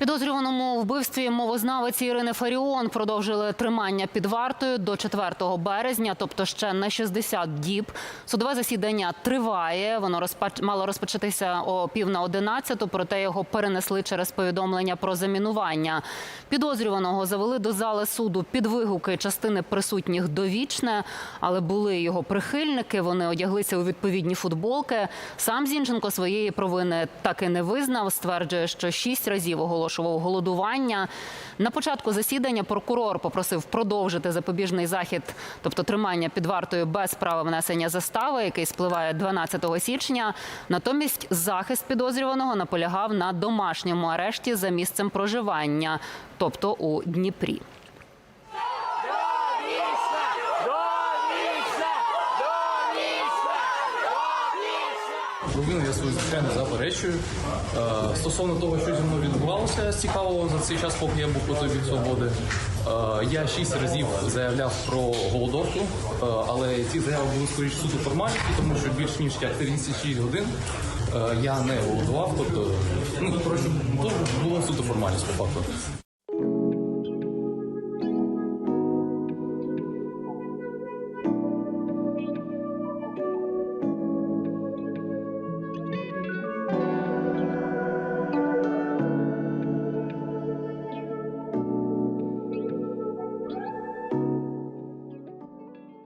Підозрюваному вбивстві мовознавиці Ірини Фаріон продовжили тримання під вартою до 4 березня, тобто ще на 60 діб. Судове засідання триває. Воно розпач... мало розпочатися о пів на 11, проте його перенесли через повідомлення про замінування. Підозрюваного завели до зали суду під вигуки частини присутніх довічне, але були його прихильники. Вони одяглися у відповідні футболки. Сам Зінченко своєї провини так і не визнав. Стверджує, що шість разів оголошував голодування. На початку засідання прокурор попросив продовжити запобіжний захід, тобто тримання під вартою без права внесення застави, який спливає 12 січня. Натомість захист підозрюваного наполягав на домашньому арешті за місцем проживання, тобто у Дніпрі. Провину я свою звичайно заперечую. Е, Стосовно того, що зі мною відбувалося цікавого за цей час, поки я був по той бік свободи. е, Я шість разів заявляв про голодовку, е, але ці заяви були скоріше суто формальності, тому що більш ніж як 36 годин я не голодував. Тобто, ну коротше, було суто формальність по факту.